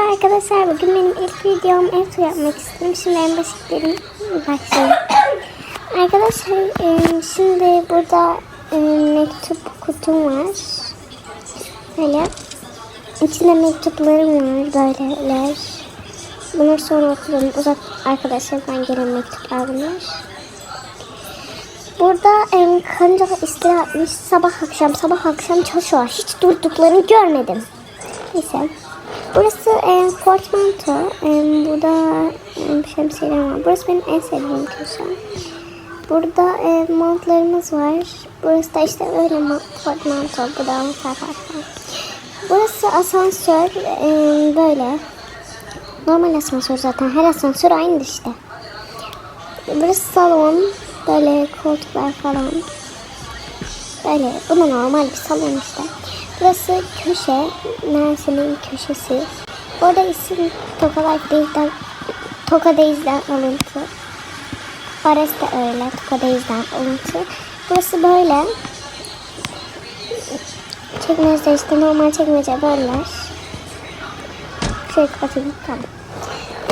Merhaba arkadaşlar. Bugün benim ilk videom ev turu yapmak istedim. Şimdi en basit dedim. Başlayalım. Arkadaşlar e, şimdi burada e, mektup kutum var. Böyle. İçinde mektuplarım var. Böyleler. Bunları sonra okurum. Uzak arkadaşlarımdan gelen mektuplar bunlar. Burada e, karıncalar istirahat etmiş. Sabah akşam sabah akşam çalışıyorlar. Hiç durduklarını görmedim. Neyse. Burası e, portmanto. E, burada e, şemsiyeler var. Burası benim en sevdiğim köşem. Burada e, montlarımız var. Burası da işte öyle ma- portmanto. Bu da mesela falan. Burası asansör. E, böyle. Normal asansör zaten. Her asansör aynı işte. Burası salon. Böyle koltuklar falan. Böyle. Bu da normal bir salon işte. Burası köşe. Mersin'in köşesi. Orada isim Toka Life Days'den Toka Days'den alıntı. Orası da öyle. Toka Days'den alıntı. Burası böyle. Çekmeceler işte normal çekmece böyleler. Şey kapatayım tamam.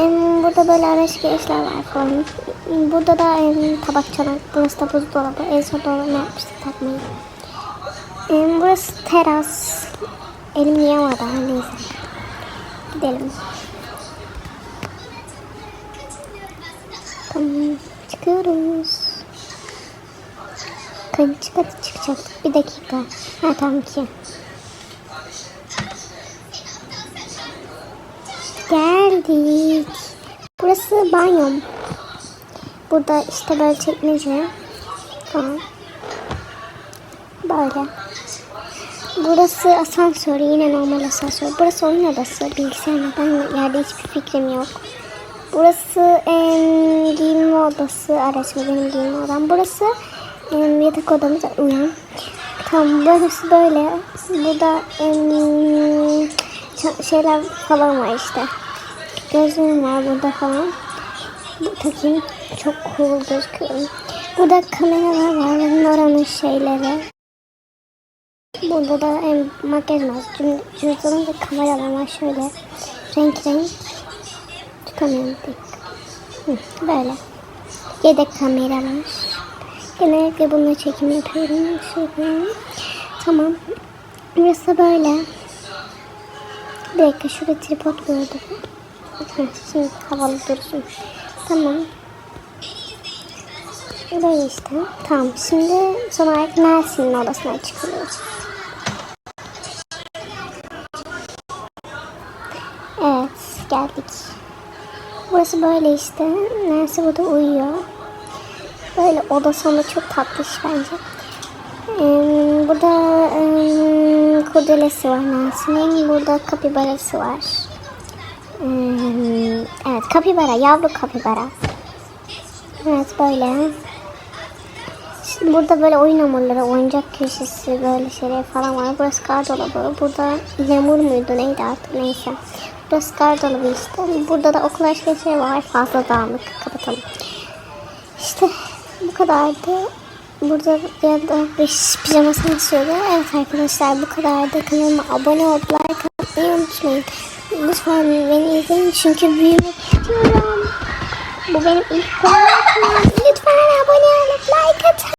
Em, Burada böyle araç gereçler var falan. Burada da em, tabak çanak. Burası da buzdolabı. En son dolabı yapmıştık takmayı. Em, Burası teras. Elim? Ha, Neyse. Gidelim. Tamam. Çıkıyoruz. Kaçıncı katı çıkacaktık? Bir dakika. Ha tamam ki. Geldik. Burası banyom. Burada işte böyle çekmece falan. Böyle. Burası asansör. Yine normal asansör. Burası oyun odası. Bilgisayar neden yerde hiçbir fikrim yok. Burası em, giyinme odası. Araç mı benim giyinme odam. Burası em, yatak odamız uyan. Tamam burası böyle. Burada em, şeyler falan var işte. Gözlüğüm var burada falan. Bu takayım. Çok cool gözüküyor. Burada kameralar var. Nora'nın şeyleri. Burada da em, makyaj malzeme. Cüzdanımda kameralar var şöyle. Renk renk. Tutamıyorum pek. Böyle. Yedek kameralar. Genellikle bununla çekim yapıyorum. Şöyle. Tamam. Burası böyle. Bir dakika şurada tripod gördüm. Şimdi havalı dursun. Tamam. Böyle işte. Tamam. Şimdi son olarak Mersin'in odasına çıkıyoruz. Evet. Geldik. Burası böyle işte. Mersin burada uyuyor. Böyle odası ama çok tatlış bence. Ee, burada ee, kurdelesi var Mersin'in. Burada kapibarası var. Ee, evet kapibara, yavru kapibara. Evet böyle. Şimdi burada böyle oyun hamurları, oyuncak köşesi böyle şeyler falan var. Burası gardolabı. Burada lemur muydu neydi artık neyse. Burası gardolabı işte. Burada da okul aşkı şey var. Fazla dağınık. Kapatalım. İşte bu kadardı. Burada ya da bir pijama sansürü. Evet arkadaşlar bu kadardı. Kanalıma abone olup like atmayı unutmayın. Lütfen beni izleyin çünkü büyümek istiyorum. Bu benim ilk kanalım. Lütfen abone olup like atın.